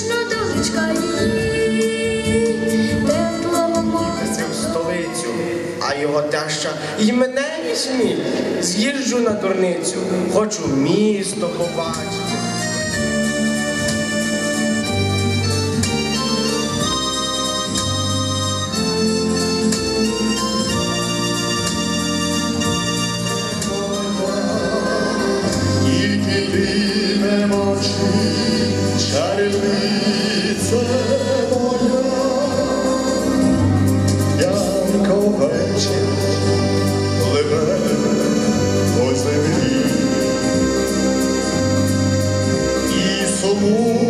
Ніжно долечка в столицю, а його теща і мене візьміть, з'їжджу на дурницю, хочу місто побачити. comum.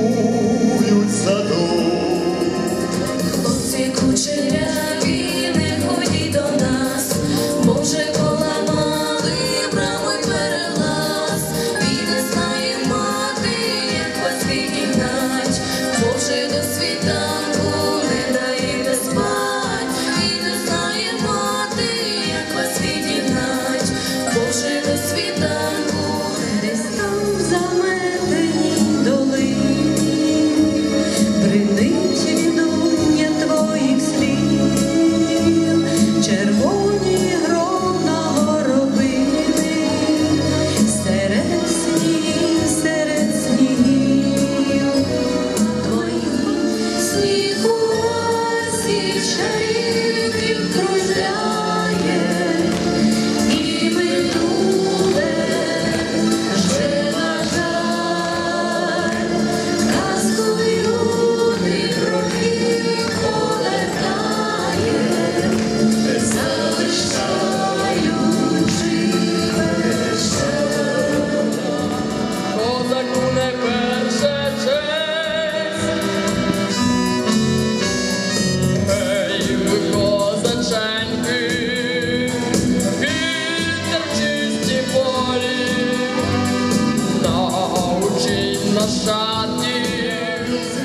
Shani,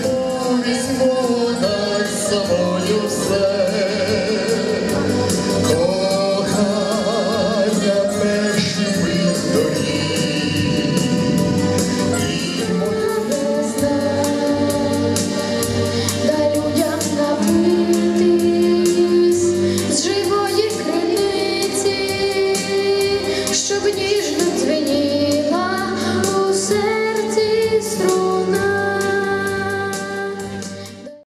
Shani, Shani,